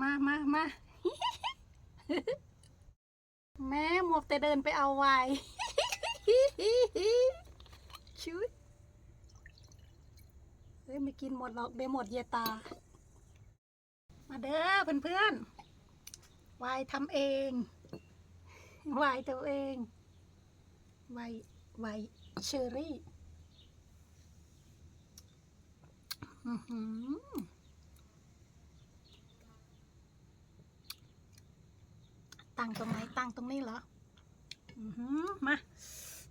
มามามาแม่หมวกแต่เดินไปเอาไว้ชุดเฮ้ยไม่กินหมดหรอกเดี๋ยวหมดเยตา มาเด้อเพื่อนๆวายทำเองวายตัวเองวายวายเชอรี่ อือหือ ตั้งตรงไหนตั้งตรงนี้เหรออือหือมา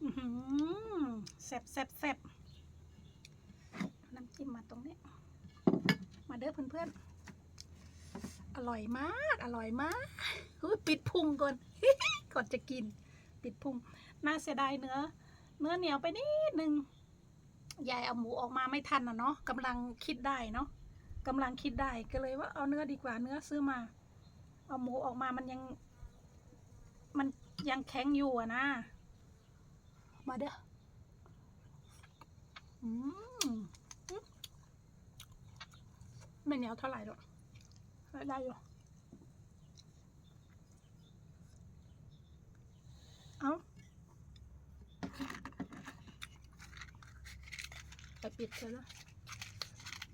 อือหือแซ่บแซ่บแซ่บน้ำจิ้มมาตรงนี้ มาเด้อเพื่อนๆอร่อยมาก อร่อยมากปิดพุงก่อนก่อนจะกิน ปิดพุงน่าเสียดายเนื้อ เนื้อเหนียวไปนิดนึงยายเอาหมูออกมาไม่ทันอะเนาะกำลังคิดได้เนาะกำลังคิดได้ก็เลยว่าเอาเนื้อดีกว่าเนื้อซื้อมา เอาหมูออกมามันยัง มันยังแข็งอยู่อะนะ มาเด้ออืมไม่เหนียวเท่าไหร่หรอกได้ได้อยู่ เอาไปปิดเถอะละ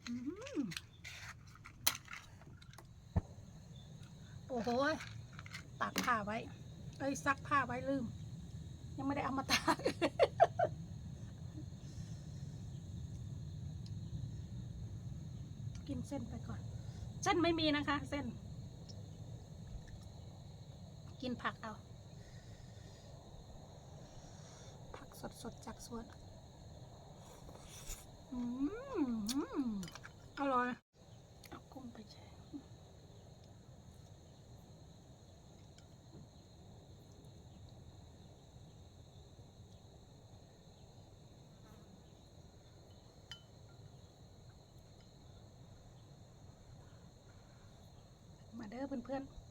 อืมโอ้โหยตากผ้าไว้ เอ้ยซักผ้าไว้ลืม ยังไม่ได้เอามาตากกินเส้นไปก่อน เส้นไม่มีนะคะ เส้น กินผักเอา ผักสดๆจากสวนอืมอร่อย เอากุ้งไปแช่มา เด้อเพื่อนๆ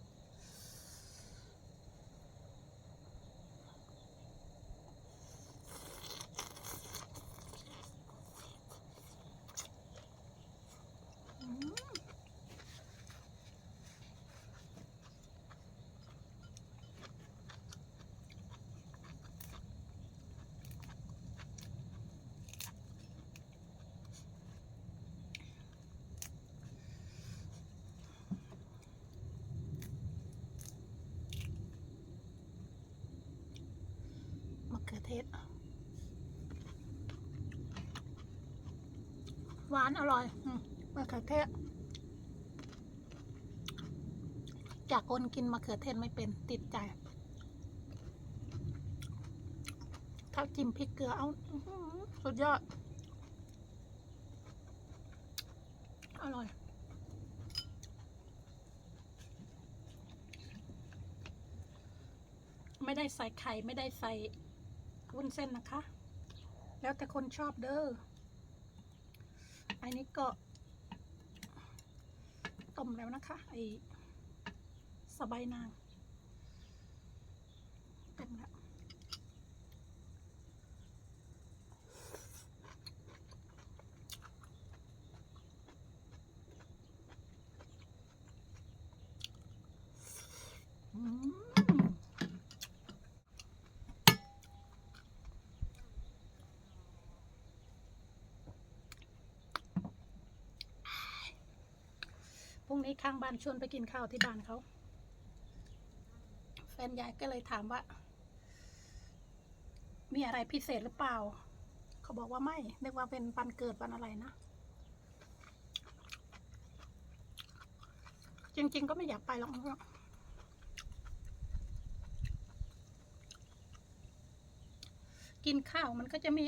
วานอร่อยอืมมะเขือเทศ จากคนกินมะเขือเทศไม่เป็นติดใจ ถ้าจิ้มพริกเกลือเอาอื้อหือสุดยอด อร่อยไม่ได้ใส่ไข่ ไม่ได้ใส่วุ้นเส้นนะคะ แล้วแต่คนชอบเด้อ อันนี้ก็ต้มแล้วนะคะ ไอสบายนางต้มแล้ว อืม พ รุ่งนี้ข้างบ้านชวนไปกินข้าวที่บ้านเขา แฟนยายก็เลยถามว่า มีอะไรพิเศษหรือเปล่า เขาบอกว่าไม่นึกว่าเป็นวันเกิดวันอะไรนะ จริง ๆ ก็ไม่อยากไปหรอกกินข้าวมันก็จะมี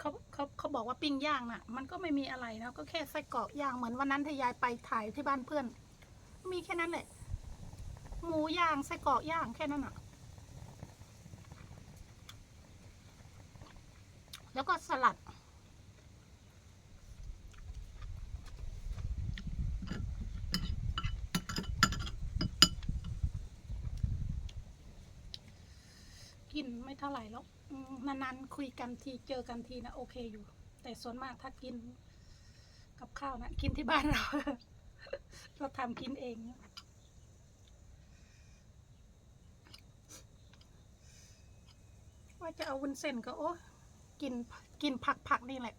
เขาเขาเขาบอกว่าปิ้งย่างน่ะ มันก็ไม่มีอะไรนะก็แค่ไส้กรอกย่างเหมือนวันนั้นที่ยายไปถ่ายที่บ้านเพื่อน มีแค่นั้นแหละ หมูย่างไส้กรอกย่างแค่นั้นอะ แล้วก็สลัด เท่าไหร่แล้วนานๆคุยกันทีเจอกันทีนะโอเคอยู่ แต่ส่วนมากถ้ากินกับข้าวนะกินที่บ้านเรา เราทำกินเองว่าจะเอาวุ้นเส้นก็โอ้กินกินผักผักนี่แหละ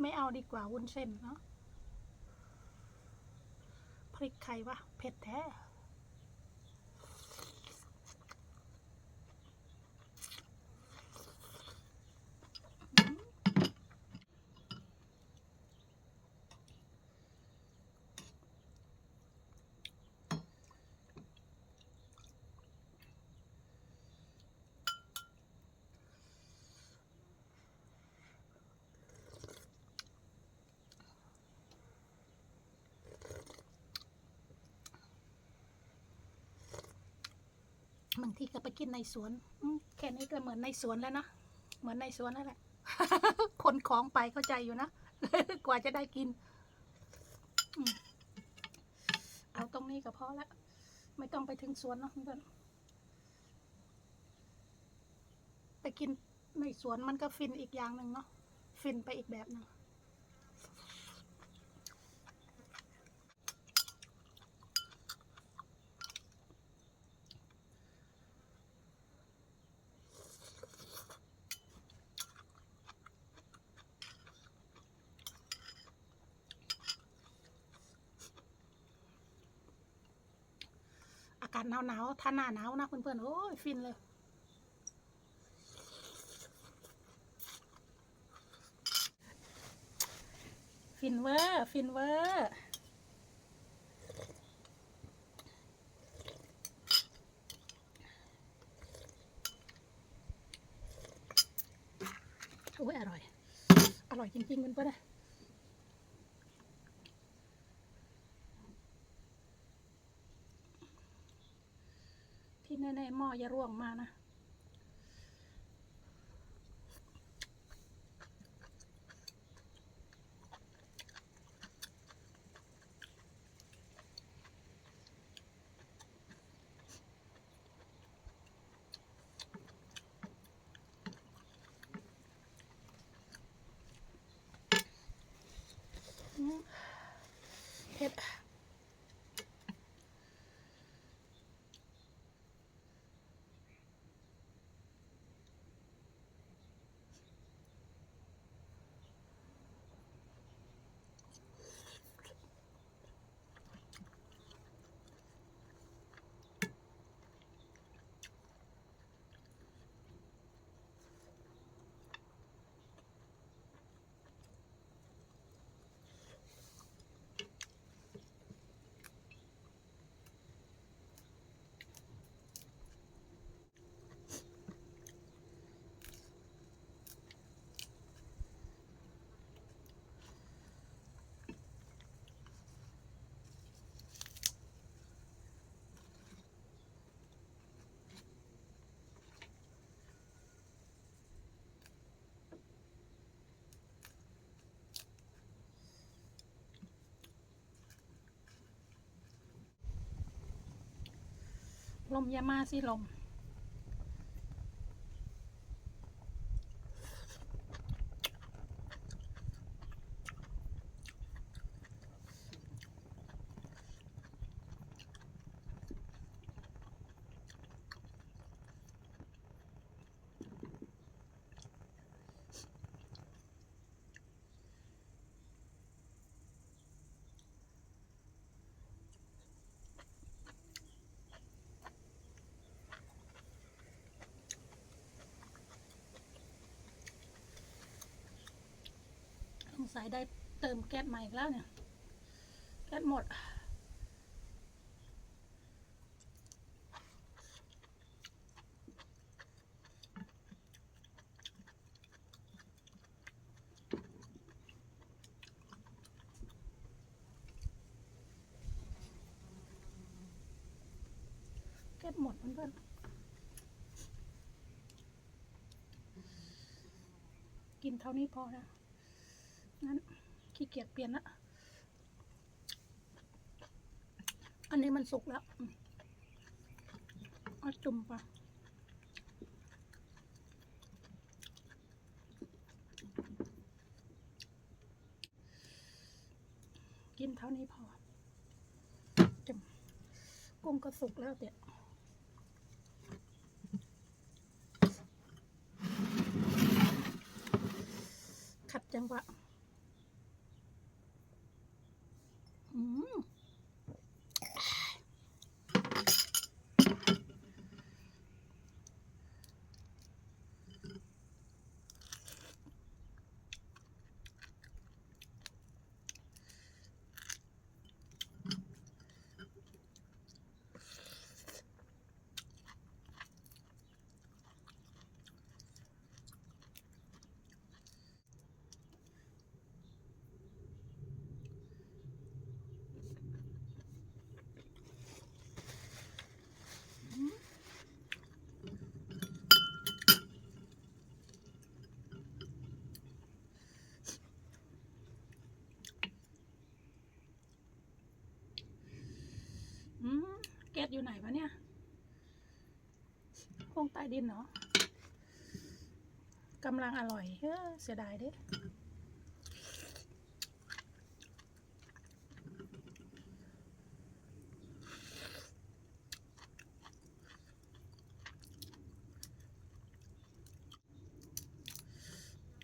ไม่เอาดีกว่าวุ้นเส้นเนาะพริกไข่วะเผ็ดแท้ บางทีก็ไปกินในสวนอืมแค่นี้ก็เหมือนในสวนแล้วนะเหมือนในสวนนั่นแหละ คนของไปเข้าใจอยู่นะ กว่าจะได้กินอืมเอาตรงนี้ก็พอละไม่ต้องไปถึงสวนเนาะเพื่อนไปกินในสวนมันก็ฟินอีกอย่างหนึ่งเนาะฟินไปอีกแบบหนึ่งาศหนาวหนาวๆถ้าหน้าหนาวนะเพื่อนๆโอ้ยฟินเลยฟินเวอร์ฟินเวอร์โอ้ยอร่อย อร่อยจริงๆเพื่อนๆนะ ที่ แน่ๆหม้ออย่าร่วงมานะ เผ็ด ลมอยามาสิลม ส งสัยได้เติมแก๊สใหม่อีกแล้วเนี่ย แก๊สหมด แก๊สหมดเพื่อนๆกินเท่านี้พอนะ นั้นขี้เกียจเปลี่ยนละอันนี้มันสุกแล้วเอาจุ่มไปกินเท่านี้พอจุ่มกุ้งก็สุกแล้วเดี๋ยวขัดจังหวะ อยู่ไหนวะเนี่ยห้งใต้ดินเนาะกำลังอร่อยเฮ้อเสียดายเด้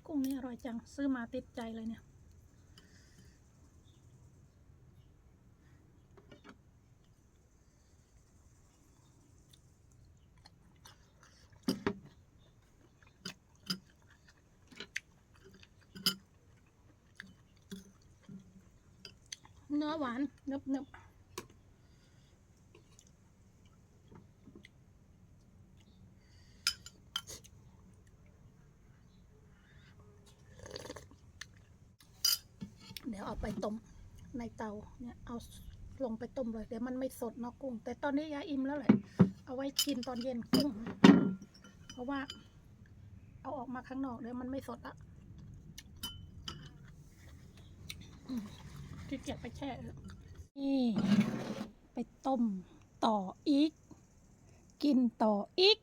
กุ้งนี่อร่อยจัง ซื้อมาติดใจเลยเนี่ย เนื้อหวานเนึบนึบเดี๋ยวเอาไปต้มในเตาเนี่ยเอาลงไปต้มเลยเดี๋ยวมันไม่สดเนาะกุ้ง แต่ตอนนี้ยาอิ่มแล้วแหละเอาไว้กินตอนเย็นกุ้ง เพราะว่า เอาออกมาข้างนอกเดี๋ยวมันไม่สดละ ขี้เกียจไปแช่นี่ไปต้มต่ออีก กินต่ออีก